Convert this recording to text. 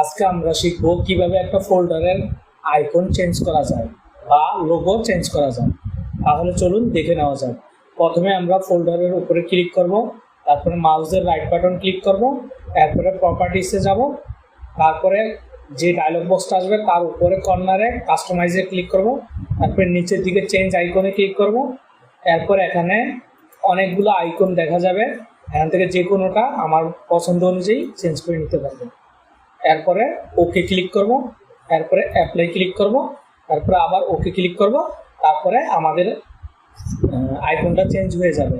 আজকে আমরা শিখব কীভাবে একটা ফোল্ডারের আইকন চেঞ্জ করা যায় বা লোগো চেঞ্জ করা যায়। তাহলে চলুন দেখে নেওয়া যাক। প্রথমে আমরা ফোল্ডারের উপরে ক্লিক করব, তারপরে মাউসের রাইট বাটন ক্লিক করব তারপরে প্রপার্টিসে যাব, তারপরে যে ডায়লগ বক্সটা আসবে তার উপরে কর্নারে কাস্টমাইজে ক্লিক করব, তারপরে নিচের দিকে চেঞ্জ আইকনে ক্লিক করব, এরপর এখানে অনেকগুলো আইকন দেখা যাবে। এখান থেকে যে কোনোটা আমার পছন্দ অনুযায়ী চেঞ্জ করে নিতে পারব। এরপরে ওকে ক্লিক করব, এরপরে অ্যাপ্লাই ক্লিক করব তারপরে আবার ওকে ক্লিক করব, তারপরে আমাদের আইফোনটা চেঞ্জ হয়ে যাবে।